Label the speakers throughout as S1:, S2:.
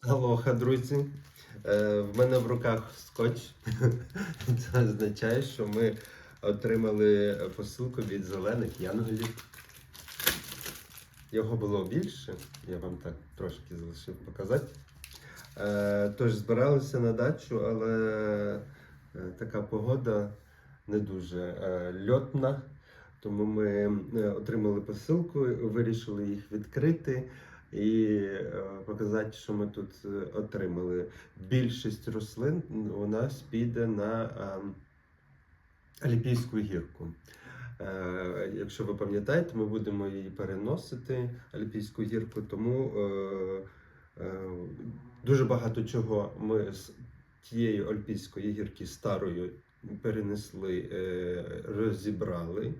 S1: Алоха, друзі. Е, в мене в руках скотч. Це означає, що ми отримали посилку від зелених янголів. Його було більше, я вам так трошки залишив показати. Е, тож збиралися на дачу, але е, така погода не дуже е, льотна. Тому ми е, отримали посилку, вирішили їх відкрити і е, показати, що ми тут е, отримали. Більшість рослин у нас піде на е, Аліпійську гірку. Е, Якщо ви пам'ятаєте, ми будемо її переносити, Аліпійську гірку, тому дуже багато чого ми з тієї Альпійської гірки старої перенесли, розібрали.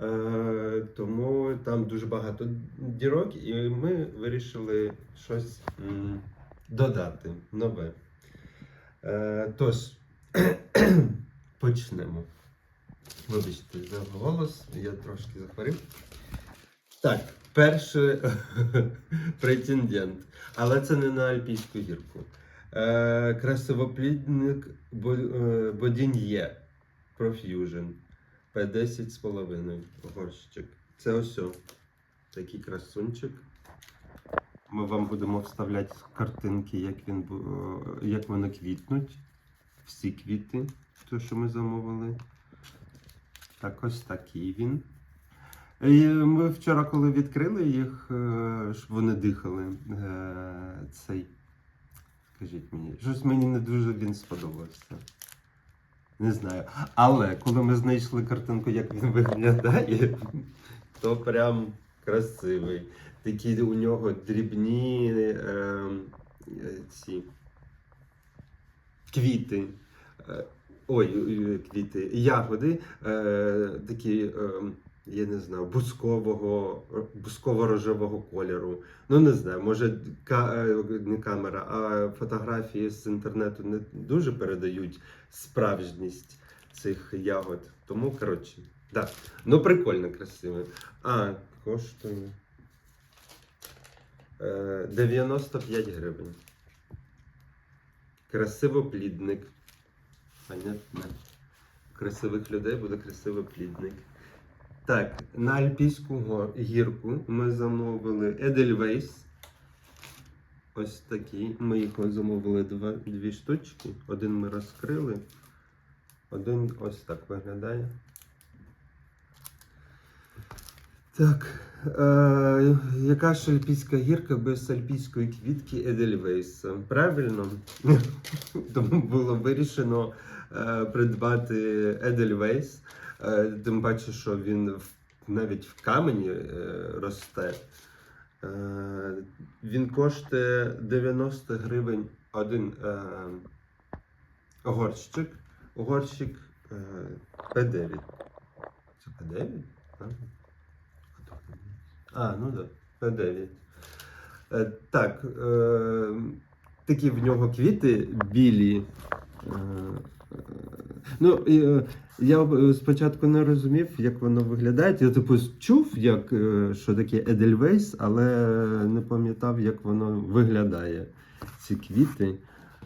S1: Е, Тому там дуже багато дірок, і ми вирішили щось додати нове. Е, Тож, почнемо. Вибачте за голос, я трошки захворів. Так, перший претендент. Але це не на Альпійську гірку. Е, красивоплідник Бо- Бодін'є Profusion. P10 з половиною горщик. Це ось такий красунчик. Ми вам будемо вставляти картинки, як, він, е, як вони квітнуть. Всі квіти, то, що ми замовили. Так, ось такий він. І ми вчора, коли відкрили їх, е, щоб вони дихали, е, цей. Скажіть мені, щось мені не дуже він сподобався. Не знаю. Але коли ми знайшли картинку, як він виглядає, то прям красивий. Такі у нього дрібні е, е, ці квіти. Е, Ой, е, квіти, ягоди, е, такі, е, я не знаю, бускового, бусково-рожевого кольору. Ну, не знаю, може, ка, е, не камера, а фотографії з інтернету не дуже передають справжність цих ягод. Тому, коротше, да. Ну, прикольно, красиво. А, коштує. Е, 95 гривень. Красивоплідник. Понятно. У красивих людей буде красивий плідник. Так, на Альпійську гірку ми замовили Edelweiss. Ось такі. Ми їх замовили два, дві штучки. Один ми розкрили. Один ось так виглядає. Так. Е, яка ж альпійська гірка без альпійської квітки Edelweiss? Правильно? Тому було вирішено е, придбати Edelweiss. Е, тим паче, що він навіть в камені е, росте. Е, він коштує 90 гривень один горщик. Горщик е, P9. Це P9? Так. А, ну так, да, P9. Е, так, такі в нього квіти білі. Ну, е, я е, спочатку не розумів, як воно виглядає. Я типу чув, як, е, що таке Edelweiss, але не пам'ятав, як воно виглядає. Ці квіти.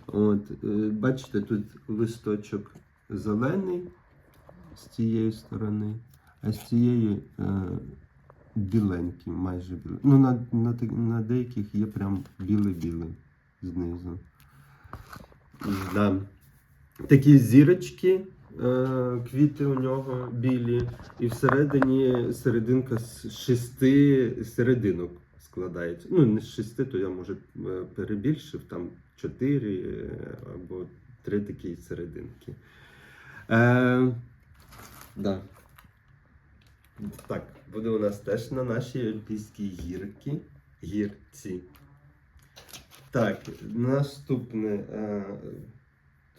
S1: От, бачите, тут листочок зелений з цієї сторони, а з цієї е, біленький, майже білий. Ну, на, на, на деяких є прям біле-біле знизу. Да. Такі зірочки, е, квіти у нього білі, і всередині серединка з шести серединок складається. Ну, не з шести, то я може е, перебільшив, там чотири е, або три такі серединки. Е, да. Так, буде у нас теж на нашій Альпійській гірці. гірці. Так, наступне. Е,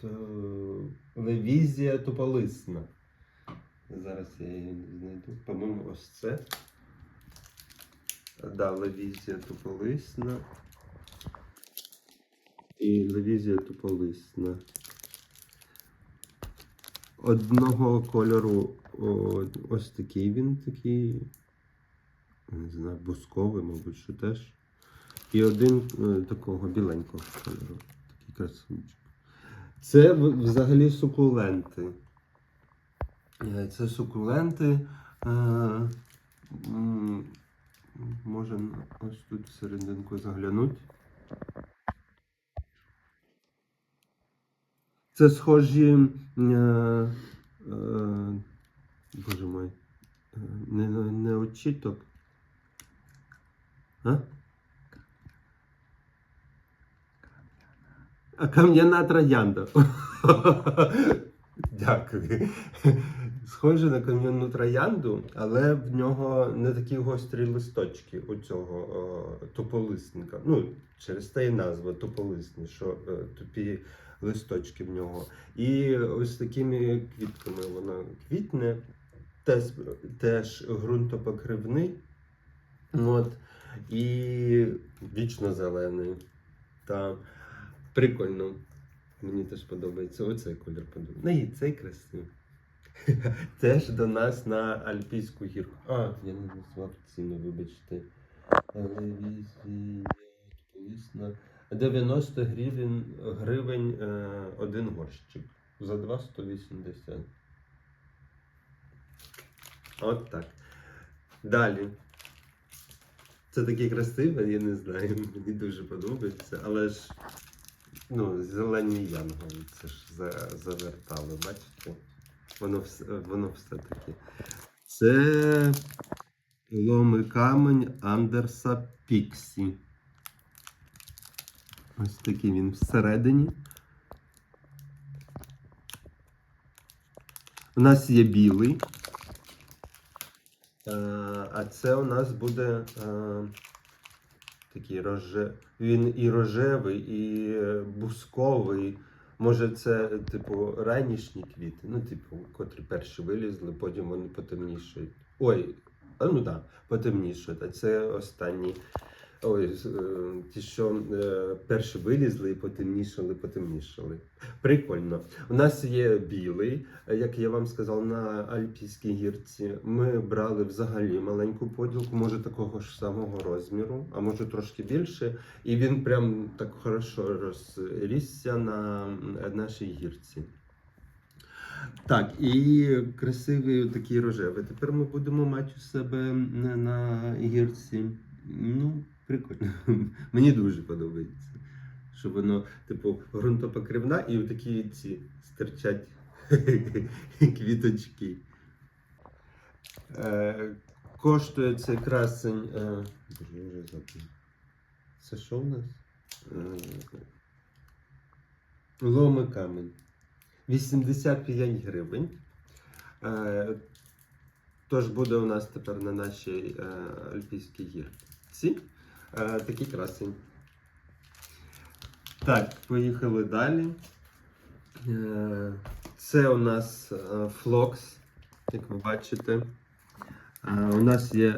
S1: то, Левізія туполисна. Зараз я її не знайду. По-моєму, ось це. Да, Левізія туполисна. І Левізія туполисна. Одного кольору о, ось такий він такий. Не знаю, бусковий, мабуть, що теж. і один е, такого біленького кольору. Такий красунчик. Це взагалі сукуленти. Е, Це сукуленти. Е, Може ось тут всерединку заглянути. Це схожі. Е, боже мой. не, не очіток. А? Кам'яна троянда. Дякую. Схоже на кам'яну троянду, але в нього не такі гострі листочки у цього о, тополисника. Ну, через те і назва тополисний, що е, тупі листочки в нього. І ось такими квітками вона квітне, теж, теж ґрунтопокривний. От, і вічно зелений. Та прикольно. Мені теж подобається. Оцей колір подобається. Ну і цей красивий. Теж до нас на Альпійську гірку. А, я не назвав ціну, вибачте. Телевізія, колісна. 90 гривень, гривень е, один горщик. За 2,180. От так. Далі. Це таке красиве, я не знаю, мені дуже подобається, але ж ну, зелені янголи, це ж завертали, бачите? Воно все, воно все таке. Це ломий камень Андерса Піксі. Ось такий він всередині. У нас є білий. Е, А це у нас буде е, такий роже... Він і рожевий, і е, бусковий. Може, це, типу, ранішні квіти, ну, типу, котрі перші вилізли, потім вони потемнішують. Ой, ну так, потемнішають. А це останні. Ой, е, ті, що е, перші вилізли і потемнішали, потемнішали. Прикольно. У нас є білий, е, як я вам сказав, на Альпійській гірці. Ми брали взагалі маленьку поділку, може такого ж самого розміру, а може трошки більше. І він прям так хорошо розрісся на нашій гірці. Так, і красивий такий рожевий. Тепер ми будемо мати у себе на, гірці. Ну, прикольно. Мені дуже подобається. Що воно, типу, ґрунтопокривна і такі ці стирчать квіточки. Е, коштує цей красень. Е. Це що в нас? Е, ломи камень. 85 гривень. Е, Тож буде у нас тепер на нашій е, Альпійській гірці. Е, такий красень. Так, поїхали далі. Е, це у нас е, флокс, як ви бачите. У нас є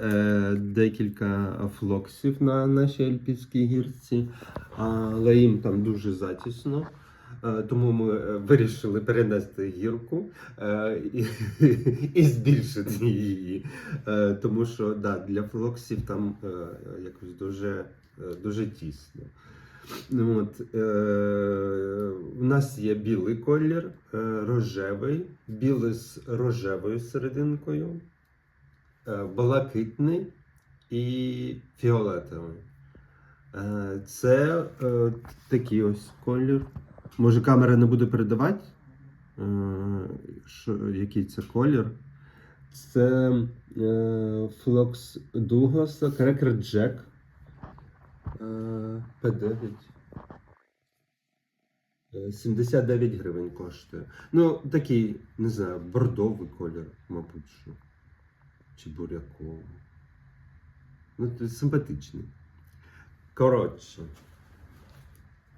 S1: декілька флоксів на нашій Альпійській гірці, але їм там дуже затісно. Е, Тому ми е, вирішили перенести гірку е, і, і збільшити її. Тому що да, для флоксів там якось дуже, дуже тісно. Ну, От, е, у нас є білий колір, рожевий, білий з рожевою серединкою, блакитний і фіолетовий. Це е, такий ось колір. Може, камера не буде передавати, е, що, який це колір. Це е, Флокс Дугласа, Крекер Джек. Е, P9. Е, 79 гривень коштує. Ну, такий, не знаю, бордовий колір, мабуть, що. Чи буряковий. Ну, симпатичний. Коротше.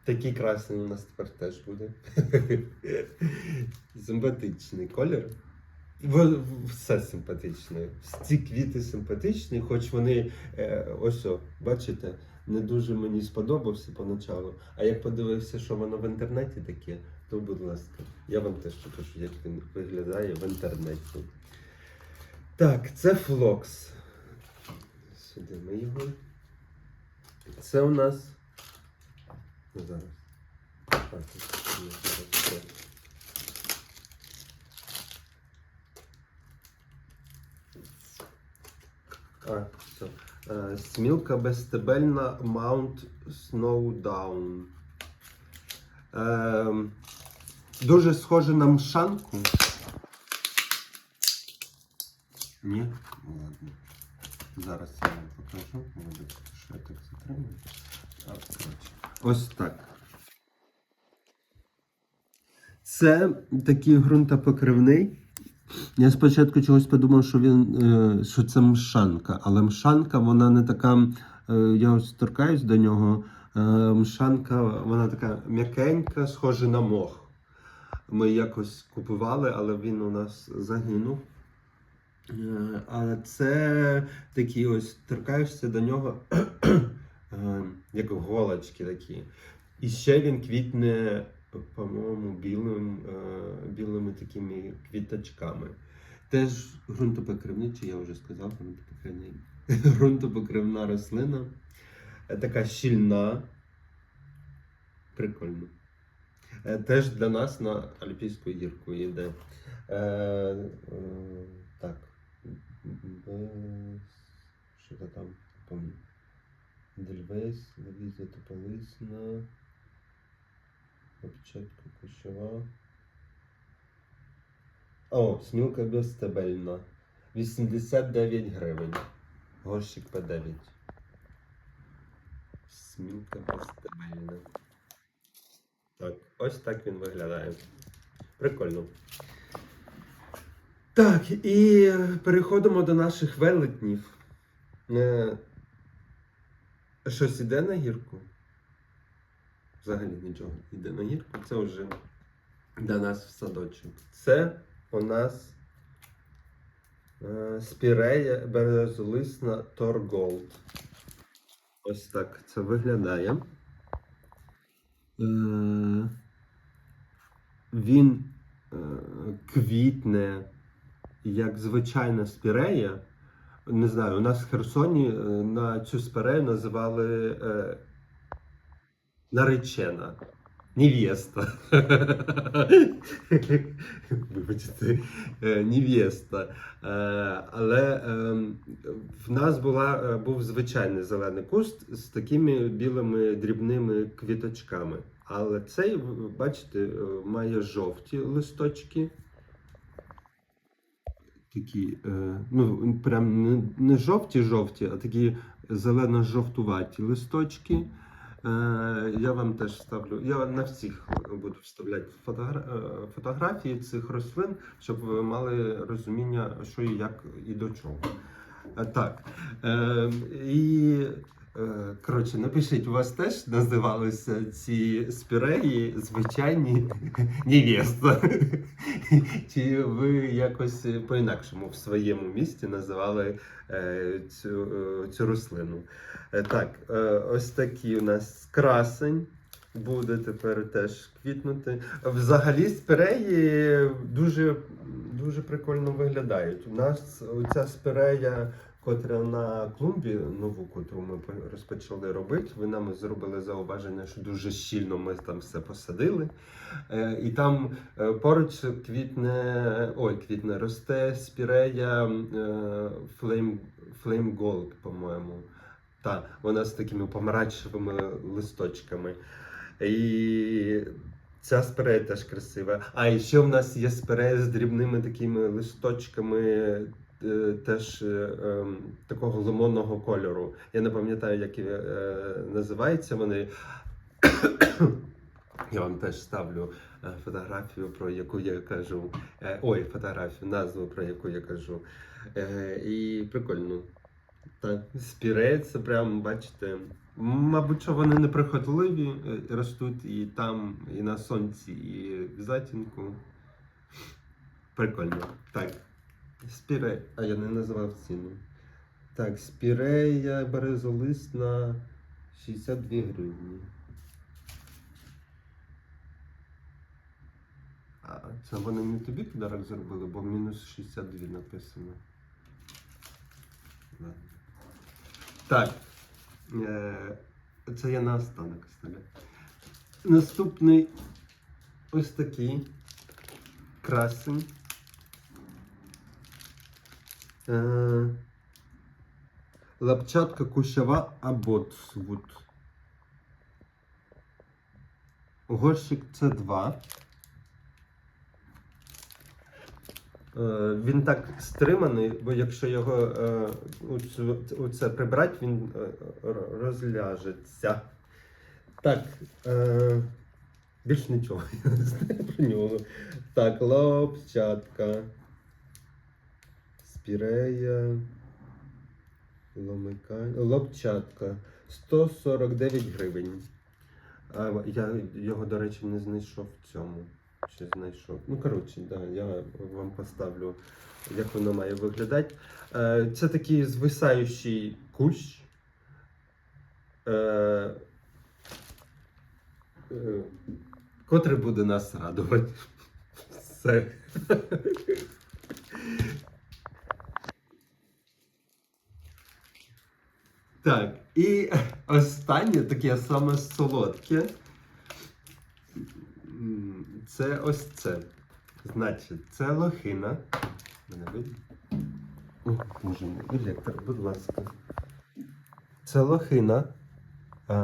S1: Такий красний у нас тепер теж буде. Симпатичний колір. Все симпатичне. Ці квіти симпатичні, хоч вони е, ось, о, бачите, не дуже мені сподобався поначалу. А як подивився, що воно в інтернеті таке, то будь ласка, я вам теж покажу, як він виглядає в інтернеті. Так, це флокс. Сюди ми його Це у нас. Зараз. Не. А, все. Е, Смілка безстебельна Mount Snowdown. Е, дуже схоже на мшанку. Ні? Ладно. Зараз я вам покажу. Що я так затримую. Ось так. Це такий ґрунтопокривний. Я спочатку чогось подумав, що він е, що це мшанка, але мшанка вона не така. Е, я ось торкаюсь до нього. Е, мшанка, вона така м'якенька, схожа на мох. Ми якось купували, але він у нас загинув. Але це такі ось торкаєшся до нього, як голочки такі. І ще він квітне, по-моєму, білим, е, білими такими квіточками. Теж ґрунтопокривний, чи я вже сказав, ґрунтопокривна рослина. Е, Така щільна. Прикольно. Е, Теж для нас на Альпійську гірку йде. Е, так. Що то там? Помню. Дельвейс, Левіза Тополисна. Початку кущова. О, смілка безстебельна. 89 гривень. Горщик П9. Смілка безстебельна. Так, ось так він виглядає. Прикольно. Так, і переходимо до наших велетнів. Щось іде на гірку? Взагалі нічого йде на гірку. Це вже до нас в садочок. Це у нас е, спірея березолисна Торголд. Ось так це виглядає. Е, він е, квітне як звичайна спірея. Не знаю, у нас в Херсоні е, на цю спірею називали е, наречена. Невеста. Вибачте, е, невеста. Е, Але в нас була, був звичайний зелений куст з такими білими дрібними квіточками. Але цей, бачите, має жовті листочки. Такі, е, ну, прям не, не жовті-жовті, а такі зелено-жовтуваті листочки. Е, я вам теж вставлю. Я на всіх буду вставляти е, фотографії цих рослин, щоб ви мали розуміння, що і як і до чого. Так. І коротше, напишіть, у вас теж називалися ці спіреї звичайні невеста. Чи ви якось по-інакшому в своєму місті називали е, цю, е, цю рослину? Е, Так, е, ось такий у нас красень буде тепер теж квітнути. Взагалі спіреї дуже, дуже прикольно виглядають. У нас оця спірея, котра на клумбі, нову, котру ми розпочали робити, ви нам зробили зауваження, що дуже щільно ми там все посадили. Е, І там е, поруч квітне, ой, квітне, росте спірея е, Flame, Flame Gold, по-моєму. Та, вона з такими помаранчевими листочками. І ця спірея теж красива. А ще в нас є спірея з дрібними такими листочками. Е, Теж е, ем, такого лимонного кольору. Я не пам'ятаю, як е, називаються вони. Я вам теж ставлю фотографію, про яку я кажу. Ой, фотографію, назву, про яку я кажу. І прикольно. Так, спірея, це прям, бачите, мабуть, що вони неприхотливі, ростуть і там, і на сонці, і в затінку. Прикольно. Так. Спірея. А я не називав ціну. Так, спірея березолисна 62 гривні. А це вони не тобі подарок зробили, бо мінус 62 написано. Так. Е, Це я на останок ставлю. Наступний ось такий красень. Е, лапчатка кущава абоцвуд. Горщик це 2. Е, Він так стриманий, бо якщо його е, у це прибрати, він е, розляжеться. Так. Е, більш нічого я не знаю про нього. Так, лапчатка. Спірея. Ломикань. Лапчатка. 149 гривень. Я його, до речі, не знайшов в цьому. Чи знайшов. Ну, коротше, да, я вам поставлю, як воно має виглядати. Е, це такий звисаючий кущ. Е, е, котрий буде нас радувати. Все. Так, і останнє таке саме солодке. Це ось це. Значить, це лохина. Мене видно? О, Боже мій, директор, будь ласка. Це лохина. Е,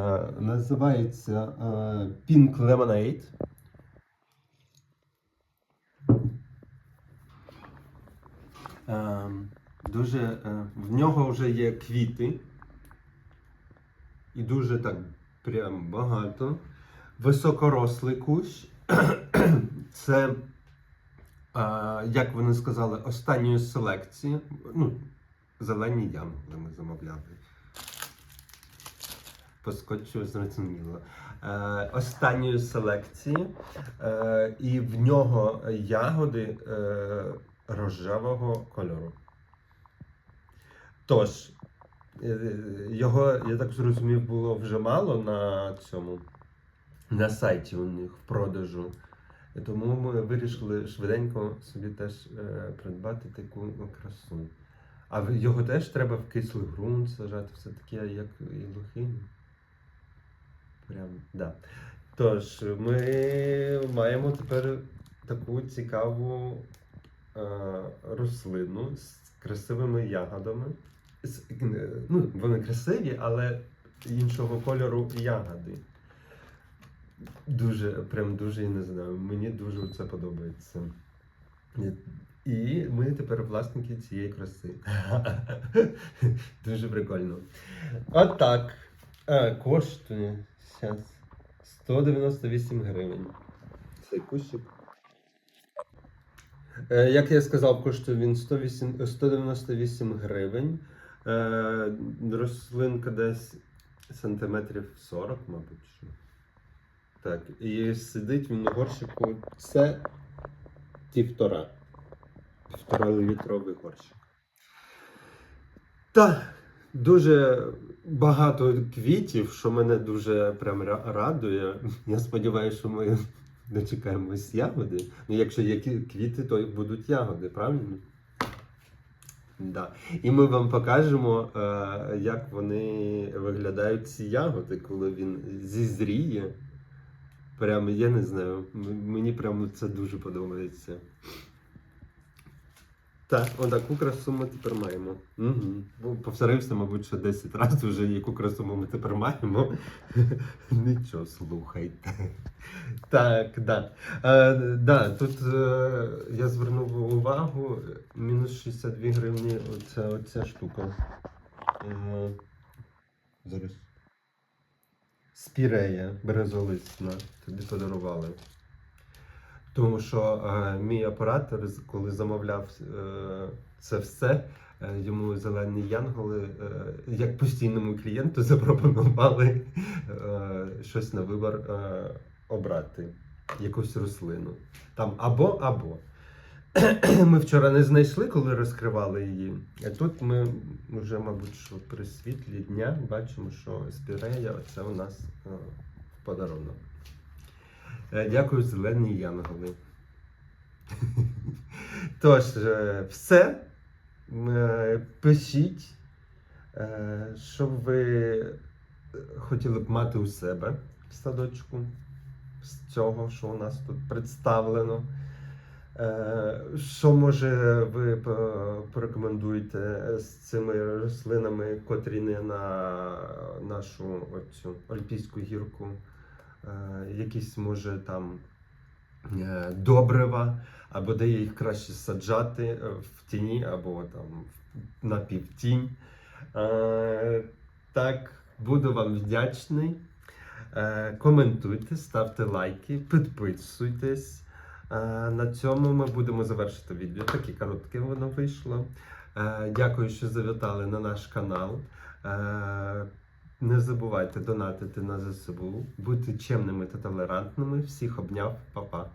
S1: називається е, Pink Lemonade. Е, дуже, е, в нього вже є квіти. І дуже так прям багато. Високорослий кущ. Це, як вони сказали, останньої селекції. Ну, зелені янголи ми замовляли. По скотчу зрозуміло. Е, останньої селекції. Е, і в нього ягоди е, рожевого кольору. Тож, його, я так зрозумів, було вже мало на цьому на сайті у них в продажу. Тому ми вирішили швиденько собі теж е, придбати таку красу. А його теж треба в кислий ґрунт сажати, все таке, як і лохині. Прям, да. Тож, ми маємо тепер таку цікаву е, рослину з красивими ягодами. Е, Ну, вони красиві, але іншого кольору ягоди. Дуже, прям дуже я не знаю. Мені дуже це подобається. І- ми тепер власники цієї краси. Дуже прикольно. А, коштує зараз 198 гривень. Цей кущик. Е, Як я сказав, коштує він 108, 198 гривень. Е, рослинка десь сантиметрів 40, мабуть. що. Так, і сидить він у горщику. Це півтора. Півтора літровий горщик. Та дуже багато квітів, що мене дуже прям радує. Я сподіваюся, що ми дочекаємось ягоди. Ну, якщо є квіти, то будуть ягоди, правильно? Да. І ми вам покажемо, е, як вони виглядають ці ягоди, коли він зізріє. Прямо я не знаю. Мені прямо це дуже подобається. Так, отаку красу ми тепер маємо. Угу. Повторився, мабуть, що 10 разів вже яку красу ми тепер маємо. Нічого, слухайте. Так, да. Е, да, тут е, я звернув увагу, мінус 62 гривні оця, оця штука. Е, зараз. Спірея березолисна. Тобі подарували. Тому що е, мій оператор, коли замовляв е, це все, е, йому зелені янголи, е, як постійному клієнту, запропонували е, щось на вибір е, обрати, якусь рослину. Там або або. Ми вчора не знайшли, коли розкривали її. А тут ми вже, мабуть, що при світлі дня бачимо, що спірея це у нас е, в подарунок. Е, Дякую, зелені янголи. Тож, е, все. Е, Пишіть, що ви хотіли б мати у себе в садочку з цього, що у нас тут представлено. Що може ви порекомендуєте з цими рослинами, котрі не на нашу оцю альпійську гірку? Е, Якісь може там е, добрива, або де їх краще саджати е, в тіні, або там на півтінь. Так, буду вам вдячний. Коментуйте, ставте лайки, підписуйтесь. На цьому ми будемо завершити відео. Таке коротке воно вийшло. Дякую, що завітали на наш канал. Не забувайте донатити на ЗСУ, бути чемними та толерантними. Всіх обняв, Па-па.